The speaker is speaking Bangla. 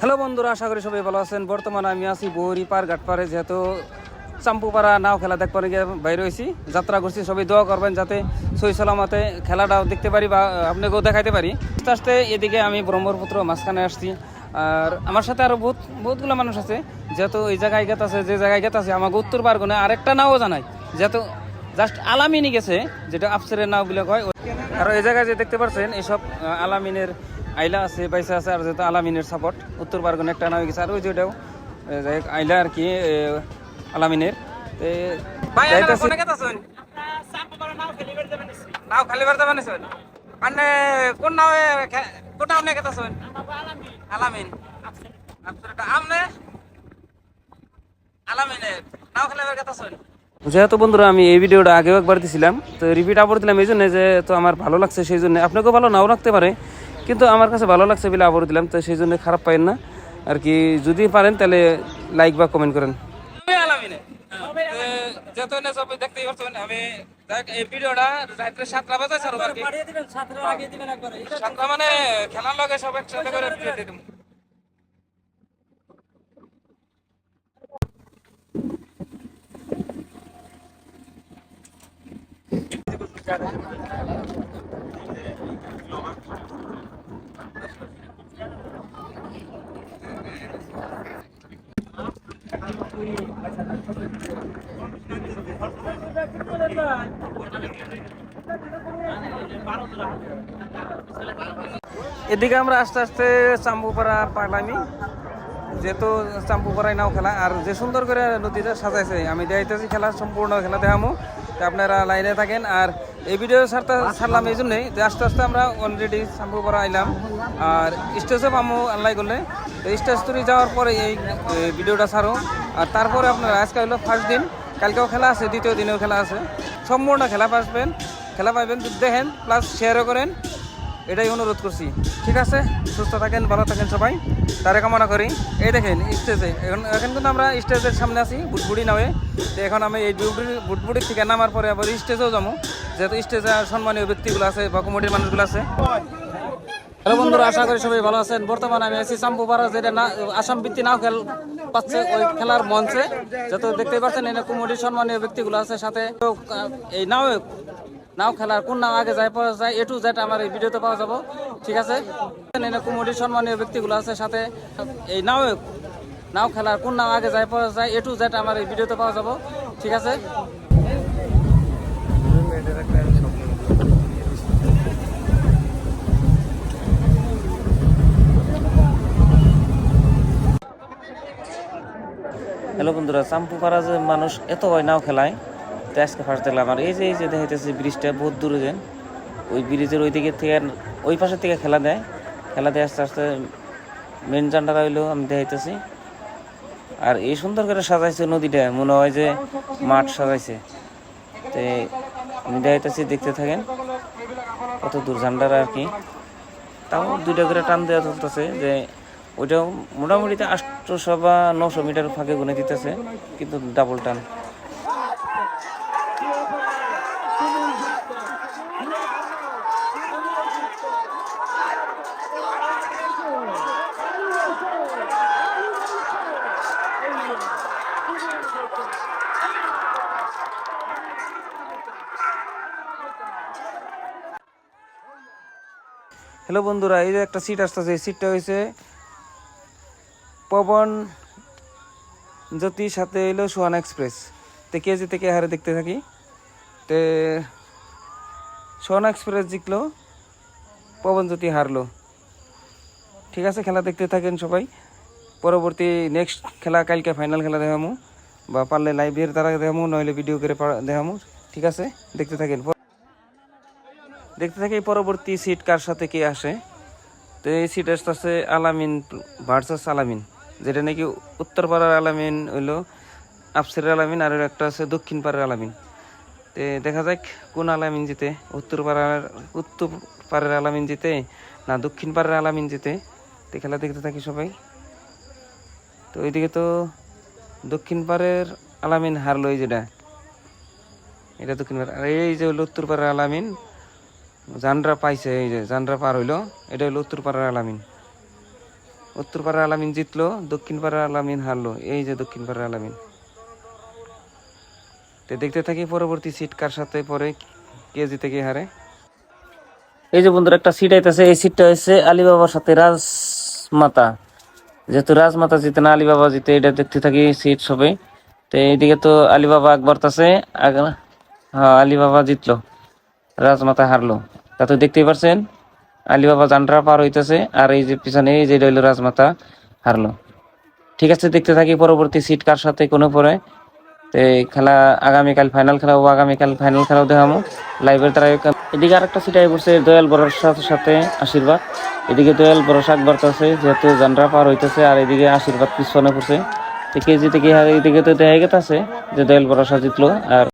হ্যালো বন্ধুরা, আশা করি সবাই ভালো আছেন। বর্তমানে আমি আছি বৌরি পার ঘাটপাড়ে যেহেতু চাম্পুপাড়া নাও খেলা দেখবার গিয়ে বাইরে হয়েছি। যাত্রা করছি, সবাই দোয়া করবেন যাতে সই সালামাতে খেলাটাও দেখতে পারি বা আপনাকেও দেখাইতে পারি। আস্তে আস্তে এদিকে আমি ব্রহ্মপুত্র মাঝখানে আসছি। আর আমার সাথে আরও বহুত, বহুতগুলো মানুষ আছে, যেহেতু এই জায়গায় গেত আছে যে জায়গায় গেত আছে আমাকে উত্তর পারগনে আরেকটা নাও জানাই। যেহেতু জাস্ট আলামিনি গেছে যেটা আফসেরের নাও বলে কয়। আর এই জায়গায় যে দেখতে পাচ্ছেন এইসব আহ, আলামিনের আইলা আছে বাইসা আছে আর যেহেতু আলামিনের সাপোর্ট উত্তর পারগনে একটা নাও গেছে। আর ওই যেটাও আইলা আর কি আলামিনের। নাও খালি মানে কোন নাও নিয়ে আলামিন। আমনে। আলামিনের। নাও খালি যেহেতু বন্ধুরা আমি এই ভিডিওটা আগেও একবার দিছিলাম তো রিপিট আবার দিলাম এই জন্য যে তো আমার ভালো লাগছে সেই জন্য আপনাকেও ভালো নাও রাখতে পারে কিন্তু আমার কাছে ভালো লাগছে বলে আবার দিলাম তো সেই জন্য খারাপ পাইন না। আর কি যদি পারেন তাহলে লাইক বা কমেন্ট করেন। যেহেতু এনে সবাই দেখতেই পাচ্ছেন আমি এই ভিডিওটা রাত্রে সাতটা বাজে মানে খেলার লগে সব একসাথে করে এদিকে আমরা আস্তে আস্তে চাম্বুপাড়া পাইলামি যেহেতু চাম্পুপাড়ায় নাও খেলা, আর যে সুন্দর করে নদীটা সাজাইছে, আমি দেখাইতেছি খেলা, সম্পূর্ণ খেলা দেখামো। আপনারা লাইনে থাকেন, আর এই ভিডিও সারতে সারলাম এই জন্যই। যে আস্তে আস্তে আমরা অলরেডি শ্যাম্পু করা আইলাম। আর স্টেজে পামো আল্লাহ করলে তো স্টেজ তুলি যাওয়ার পরে এই এই ভিডিওটা সারো। আর তারপরে আপনার, আজকে হলো ফার্স্ট দিন। কালকেও খেলা আছে, দ্বিতীয় দিনেও খেলা আছে। সম্পূর্ণ খেলা পাসবেন খেলা পাইবেন, দেখেন প্লাস শেয়ারও করেন। এটাই অনুরোধ করছি। ঠিক আছে? সুস্থ থাকেন, ভালো থাকেন সবাই। তারে কামনা করি। এই দেখেন, স্টেজে। এখন এখন কিন্তু আমরা স্টেজের সামনে আছি বুটবুড়ি নামে। তো এখন আমি এই বুটবুড়ি বুটবুড়ি থেকে নামার পরে আবার স্টেজেও যাব। যেহেতু স্টেজে সম্মানীয় ব্যক্তিগুলো আছে, বা কমিটির মানুষগুলো আছে। হ্যালো বন্ধুরা, আশা করি সবাই ভালো আছেন। বর্তমানে আমি আছি চাম্পুপাড়া যেটা না আসাম ভিত্তি নাও খেল পাচ্ছে ওই খেলার মঞ্চে। যত দেখতে পাচ্ছেন, এনে কমিটির সম্মানীয় ব্যক্তিগুলো আছে, সাথে এই নাও নাও খেলার কোন নাও আগে যায় পাওয়া যায় এ টু জেড আমার এই ভিডিওতে পাওয়া যাব, ঠিক আছে? কমিটির সম্মানীয় ব্যক্তিগুলো আছে সাথে। এই নাও নাও খেলার কোন নাও আগে যায় পাওয়া যায় এ টু জেড আমার এই ভিডিওতে পাওয়া যাব, ঠিক আছে? হ্যালো বন্ধুরা চাম্পুপাড়া যে মানুষ এত হয় নাও খেলায়। তো আজকে ফার্স্ট দেখলাম আর এই যে এই যে দেখাইতেছে ব্রিজটা বহুত দূরে যেন, ওই ব্রিজের ওই দিকের থেকে ওই পাশের থেকে খেলা দেয়। খেলা দিয়ে আস্তে আস্তে মেন জান্ডারা হইল, আমি দেখাইতেছি। আর এই সুন্দর করে সাজাইছে নদীটা, মনে হয় যে মাঠ সাজাইছে। তো আমি দেখাইতেছি, দেখতে থাকেন কত দূর জান্ডারা আর কি। তাও দুইটা করে টান দেওয়া চলতেছে যে ওইটাও মোটামুটি আটশোশো বা নশো মিটার ফাঁকে গুনে দিতেছে, কিন্তু ডাবল টান। হ্যালো বন্ধুরা, এই যে একটা সিট আসতেছে, এই সিটটা হয়েছে পবন জ্যোতি সাথে এলো সোহান এক্সপ্রেস। তো কেজি থেকে হারে দেখতে থাকি? তে সোহান এক্সপ্রেস জিতলো, পবন জ্যোতি হারলো। ঠিক আছে, খেলা দেখতে থাকেন সবাই। পরবর্তী নেক্সট খেলা, কালকে ফাইনাল খেলা দেখামু, বা পারলে লাইভের দ্বারা দেখামু, নইলে ভিডিও করে দেখামু। ঠিক আছে, দেখতে থাকেন। দেখতে থাকি পরবর্তী সিট কার সাথে কে আসে? তো এই সিট আসতে আসতেছে আলামিন ভার্সাস আলামিন, যেটা নাকি উত্তর পাড়ার আলামিন হইল আফসের আলামিন, আর একটা আছে দক্ষিণ পাড়ার আলামিন। তো দেখা যাক কোন আলামিন জিতে, উত্তর পাড়ার উত্তর পাড়ার আলামিন জিতে, না দক্ষিণ পাড়ার আলামিন জিতে। তো খেলা দেখতে থাকি সবাই। তো ওইদিকে তো দক্ষিণ পাড়ের আলামিন হারলো এই যেটা এটা দক্ষিণ পাড় আর এই যে হলো উত্তর পাড়ার আলামিন জানরা পাইছে, এই যে জানরা পার হইল, এটা হলো উত্তর পাড়ার আলামিন। উত্তর পাড়ার আলামিন জিতলো, দক্ষিণ পাড়ার আলামিন হারলো, এই যে দক্ষিণ পাড়ার আলামিন। তো দেখতে থাকি পরবর্তী সিট কার সাথে পরে, কে জিতে কে হারে। এই যে বন্ধুরা, একটা সিট আইতেছে, এই সিটটা হচ্ছে আলিবাবার সাথে রাজমাতা। যেহেতু রাজমাতা জিতে না, আলিবাবা জিতে, এটা দেখতে থাকি সিট সবে। তো এইদিকে তো আলিবাবা আকবর আছে হ্যাঁ আলিবাবা জিতলো, রাজমাতা হারলো। তা তো দেখতেই পারছেন। আলিবাবা জানরা পার হইতেছে, আর এই যে পিছনে এই যে রইল রাজমাতা হারলো। ঠিক আছে, দেখতে থাকি পরবর্তী সিট কার সাথে, কোনো পরে। তো খেলা আগামীকাল ফাইনাল খেলা হব, আগামীকাল ফাইনাল খেলাও দেখামো। লাইভের তারা এদিকে আরেকটা সিট আই পড়ছে, দয়াল বড়ার সাথে আশীর্বাদ। এদিকে দয়াল বড় শাক যেহেতু জানরা পার হইতেছে, আর এদিকে আশীর্বাদ পিছনে পড়ছে। তো কেজি থেকে এদিকে তো দেখা গেছে যে দয়াল বড় জিতলো, আর